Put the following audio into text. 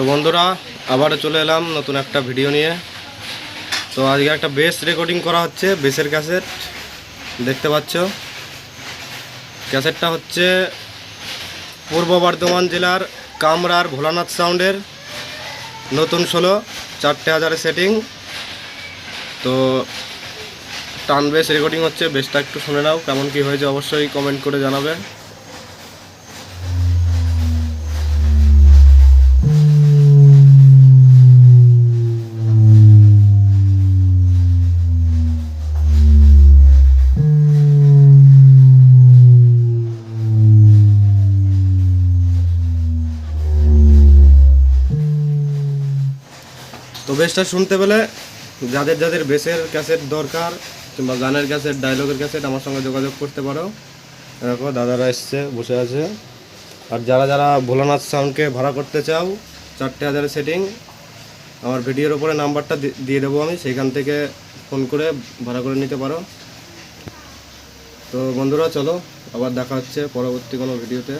তো বন্ধুরা, আবারও চলে এলাম নতুন একটা ভিডিও নিয়ে। তো আজকে একটা বেস রেকর্ডিং করা হচ্ছে বেসের ক্যাসেট দেখতে পাচ্ছ? ক্যাসেটটা হচ্ছে পূর্ব বর্ধমান জেলার কামরার ভোলানাথ সাউন্ডের নতুন ষোলো, চারটে হাজারের সেটিং তো টান বেস রেকর্ডিং হচ্ছে বেসটা একটু শুনে নাও, কেমন কি হয়েছে অবশ্যই কমেন্ট করে জানাবে। তো বেসটা শুনতে পেলে যাদের যাদের বেসের ক্যাসেট দরকার কিংবা গানের ক্যাসেট ডায়লগের ক্যাসেট আমার সঙ্গে যোগাযোগ করতে পারো। দেখো, দাদারা এসছে, বসে আছে। আর যারা যারা ভোলানাথ সাউন্ডকে ভাড়া করতে চাও, চারটে হাজারের সেটিং আমার ভিডিওর ওপরে নাম্বারটা দিয়ে দেবো আমি সেইখান থেকে ফোন করে ভাড়া করে নিতে পারো। তো বন্ধুরা, চলো, আবার দেখা হচ্ছে পরবর্তী কোনো ভিডিওতে।